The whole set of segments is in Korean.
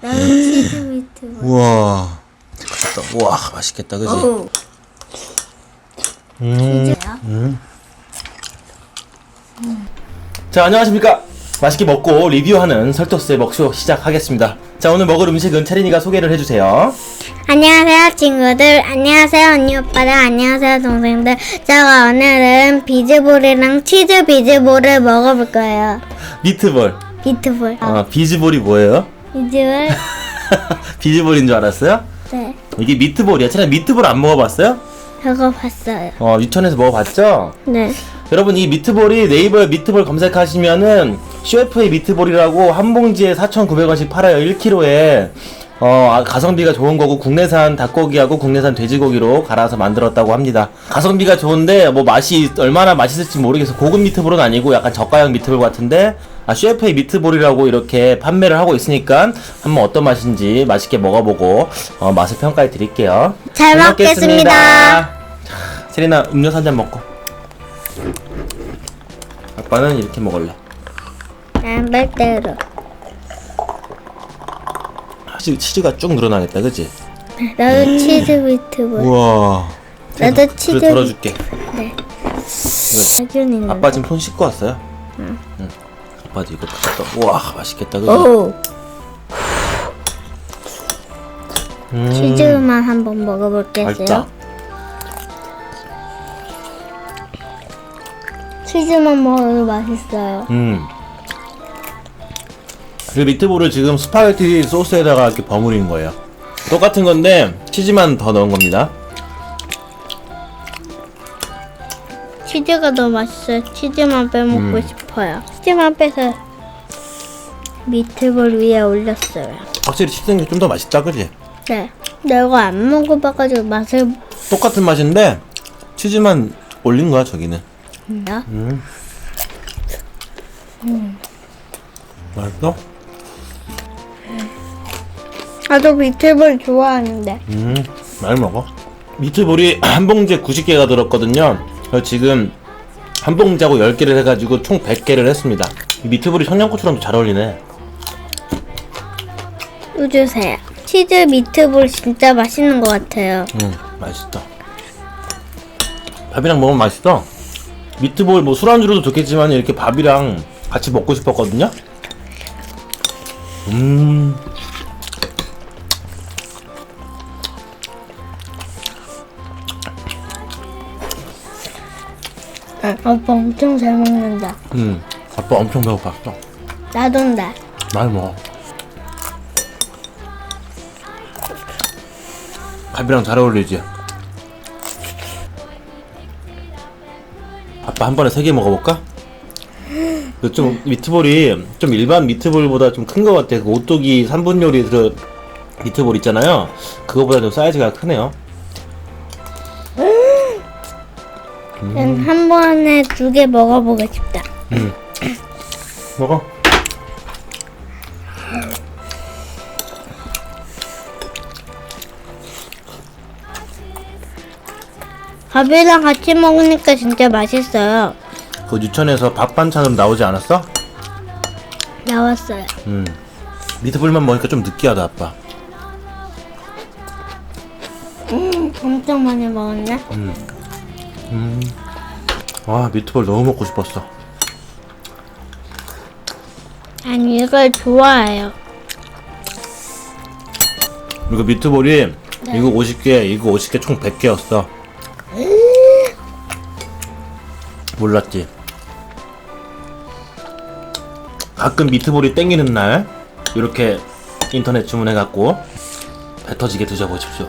치즈. 우와. 맛있겠다. 우와, 맛있겠다. 그지? 오. 음. 치즈야? 자, 안녕하십니까. 맛있게 먹고 리뷰하는 설토스의 먹쇼 시작하겠습니다. 자, 오늘 먹을 음식은 채린이가 소개를 해주세요. 안녕하세요 친구들 안녕하세요 언니 오빠들 안녕하세요 동생들 제가 오늘은 비즈볼이랑 치즈 비즈볼을 먹어볼 거예요 미트볼. 비트볼 어, 비즈볼이 뭐예요? 비즈볼 비즈볼인 줄 알았어요? 네 이게 미트볼이야. 채린 미트볼 안 먹어봤어요? 저거 봤어요 어, 유천에서 먹어봤죠? 네 여러분 이 미트볼이 네이버에 미트볼 검색하시면은 셰프의 미트볼이라고 한 봉지에 4,900원씩 팔아요 1kg에 어 아, 가성비가 좋은 거고 국내산 닭고기하고 국내산 돼지고기로 갈아서 만들었다고 합니다 가성비가 좋은데 뭐 맛이 얼마나 맛있을지 모르겠어 고급 미트볼은 아니고 약간 저가형 미트볼 같은데 아 셰프의 미트볼이라고 이렇게 판매를 하고 있으니까 한번 어떤 맛인지 맛있게 먹어보고 어, 맛을 평가해 드릴게요. 잘 먹겠습니다. 자, 세리나 음료수 한 잔 먹고. 아빠는 이렇게 먹을래. 난 빨대로. 치즈, 치즈가 쭉 늘어나겠다 그치? 나도 치즈 비트볼. 우와. 나도 치즈 그래 덜어줄게. 네. 이거 아빠 지금 손 씻고 왔어요? 응 아빠도 이거 또 우와 맛있겠다 그치? 오 음, 치즈만 한번 먹어볼게요 치즈만 먹어도 맛있어요. 음. 그 미트볼을 지금 스파게티 소스에다가 이렇게 버무리는 거예요. 똑같은 건데 치즈만 더 넣은 겁니다 치즈가 더 맛있어요. 치즈만 빼먹고 싶어요. 치즈만 빼서 미트볼 위에 올렸어요. 확실히 치즈는 게좀더 맛있다 그치? 네. 내가 안 먹어봐가지고 맛을 똑같은 맛인데 치즈만 올린 거야 저기는 몰라. 맛있어? 나도 미트볼 좋아하는데. 음 많이 먹어 미트볼이 한 봉지에 90개가 들었거든요 지금 한 봉지하고 10개를 해가지고 총 100개를 했습니다. 이 미트볼이 청양고추랑 잘 어울리네. 또 주세요. 치즈 미트볼 진짜 맛있는 것 같아요. 음 맛있다. 밥이랑 먹으면 맛있어? 미트볼 뭐 술안주로도 좋겠지만 이렇게 밥이랑 같이 먹고 싶었거든요? 음 아빠 엄청 잘 먹는다. 음, 아빠 엄청 배고팠어. 나돈다. 많이 먹어. 밥이랑 잘 어울리지? 아빠 한 번에 세 개 먹어볼까? 그 좀 미트볼이 좀 일반 미트볼보다 좀 큰 것 같아. 그 오뚜기 3분 요리 그 미트볼 있잖아요. 그거보다 좀 사이즈가 크네요. 난한 번에 두 개 먹어보고 싶다. 먹어. 밥이랑 같이 먹으니까 진짜 맛있어요. 그 유천에서 밥 반찬으로 나오지 않았어? 나왔어요. 음. 미트볼만 먹으니까 좀 느끼하다 아빠. 엄청 많이 먹었네. 와 미트볼 너무 먹고 싶었어. 아니 이걸 좋아해요. 이거 미트볼이 이거 50개, 이거 50개 총 100개였어. 몰랐지? 가끔 미트볼이 땡기는 날 이렇게 인터넷 주문해갖고 배 터지게 드셔보십시오.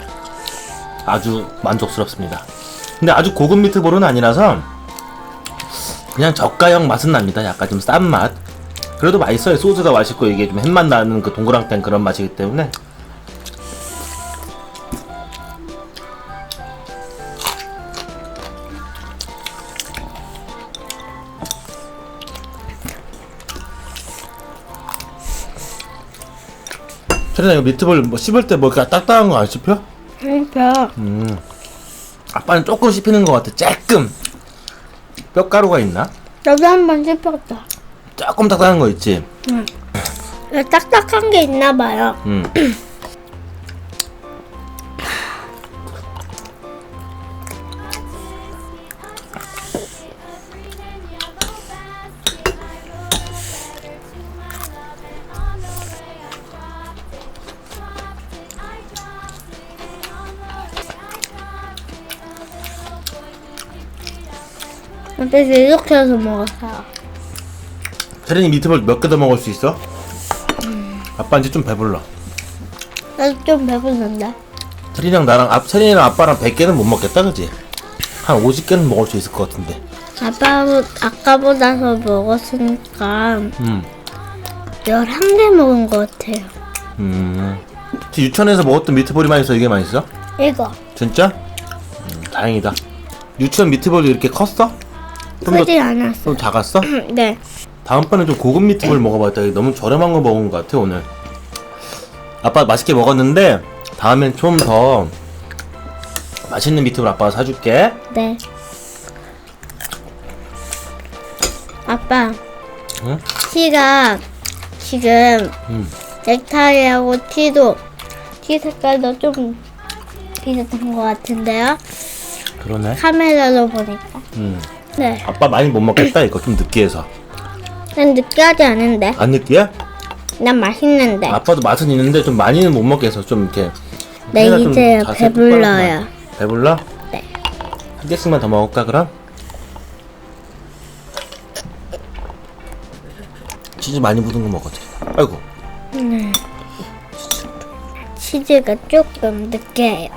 아주 만족스럽습니다. 근데 아주 고급 미트볼은 아니라서 그냥 저가형 맛은 납니다. 약간 좀 싼 맛. 그래도 맛있어요. 소스가 맛있고 이게 좀 햇맛 나는 그 동그랑땡 그런 맛이기 때문에 철이나 이거 미트볼 뭐 씹을 때뭐 이렇게 딱딱한 거 안 씹혀? 그러니까 음. 아빠는 조금 씹히는 것 같아. 조금. 뼈가루가 있나? 나도 한 번 씹혔다. 조금 딱딱한 거 있지. 응. 딱딱한 게 있나 봐요. 음. 그래서 이렇게 해서 먹었어요. 세린이 미트볼 몇 개 더 먹을 수 있어? 아빠 이제 좀 배불러. 나도 좀 배부른데. 세린이랑 나랑 앞 세린이랑 아빠랑 100개는 못 먹겠다, 그지? 한 50개는 먹을 수 있을 것 같은데. 아빠 아까보다 더 먹었으니까 음. 11개 먹은 것 같아요. 음. 혹시 유치원에서 먹었던 미트볼이 맛있어? 이게 맛있어? 이거. 진짜? 음, 다행이다. 유치원 미트볼이 이렇게 컸어? 좀 더 크지 않았어. 좀 작았어? 네. 다음번에 좀 고급 미트볼. 이거 너무 저렴한 거 먹은 것 같아 오늘. 아빠 맛있게 먹었는데 다음엔 좀 더 맛있는 미트볼 아빠가 사줄게. 네. 아빠, 응? 티가 지금 음. 넥타이하고 티도 티 색깔도 좀 비슷한 것 같은데요? 그러네. 카메라로 보니까. 음. 네. 아빠 많이 못 먹겠다. 이거 좀 느끼해서. 난 느끼하지 않은데. 안 느끼해? 난 맛있는데. 아빠도 맛은 있는데 좀 많이는 못 먹겠어. 좀 이렇게. 네, 좀 이제 자세 배불러요. 똑바로 배불러? 네. 한 개씩만 더 먹을까 그럼? 치즈 많이 묻은 거 먹어도 돼. 아이고. 치즈가 조금 느끼해요.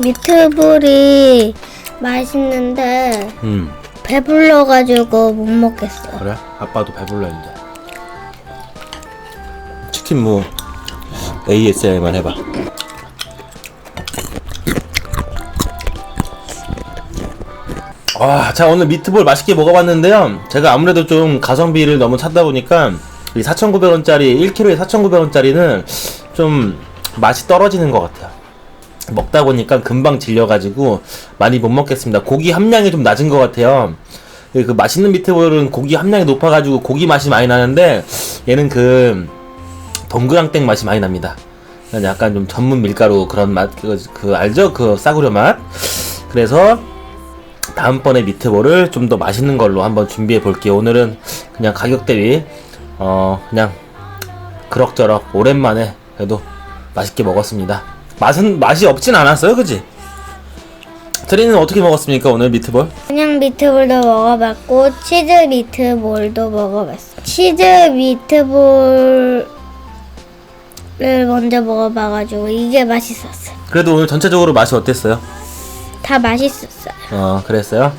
미트볼이 맛있는데 음. 배불러가지고 못 먹겠어. 그래? 아빠도 배불러 이제. 치킨 무 ASMR 해봐. 와, 자 오늘 미트볼 맛있게 먹어봤는데요. 제가 아무래도 좀 가성비를 너무 찾다 보니까 이 4,900원짜리 1kg에 4,900원짜리는 좀 맛이 떨어지는 것 같아요. 먹다 보니까 금방 질려가지고 많이 못 먹겠습니다. 고기 함량이 좀 낮은 것 같아요. 예, 그 맛있는 미트볼은 고기 함량이 높아가지고 고기 맛이 많이 나는데 얘는 그 동그랑땡 맛이 많이 납니다. 약간 좀 전문 밀가루 그런 맛, 그, 그 알죠? 그 싸구려 맛. 그래서 다음번에 미트볼을 좀 더 맛있는 걸로 한번 준비해 볼게요. 오늘은 그냥 가격 대비 어 그냥 그럭저럭 오랜만에 그래도 맛있게 먹었습니다. 맛은 맛이 없진 않았어요, 그지? 트리는 어떻게 먹었습니까 오늘 미트볼? 그냥 미트볼도 먹어봤고 치즈 미트볼도 먹어봤어. 치즈 미트볼을 먼저 먹어봐가지고 이게 맛있었어. 그래도 오늘 전체적으로 맛이 어땠어요? 다 맛있었어요. 어, 그랬어요?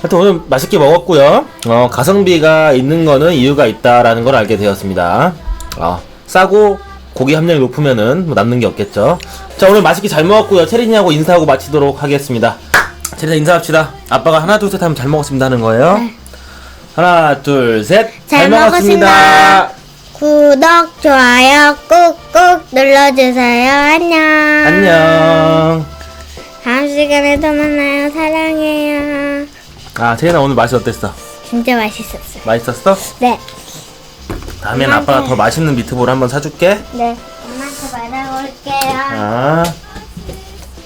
하여튼 오늘 맛있게 먹었고요. 어, 가성비가 있는 거는 이유가 있다라는 걸 알게 되었습니다. 어, 싸고 고기 함량이 높으면은 뭐 남는 게 없겠죠. 자, 오늘 맛있게 잘 먹었고요. 체린이하고 인사하고 마치도록 하겠습니다. 체린이 인사합시다. 아빠가 하나, 둘, 셋 하면 잘 먹었습니다 하는 거예요. 네. 하나, 둘, 셋. 잘 먹었습니다. 구독, 좋아요 꾹꾹 눌러주세요. 안녕. 안녕. 다음 시간에 또 만나요. 사랑해요. 아, 체린아 오늘 맛이 어땠어? 진짜 맛있었어요. 맛있었어? 네. 다음엔 아빠가 더 맛있는 미트볼 한번 사줄게. 네. 엄마한테 말해볼게요. 아.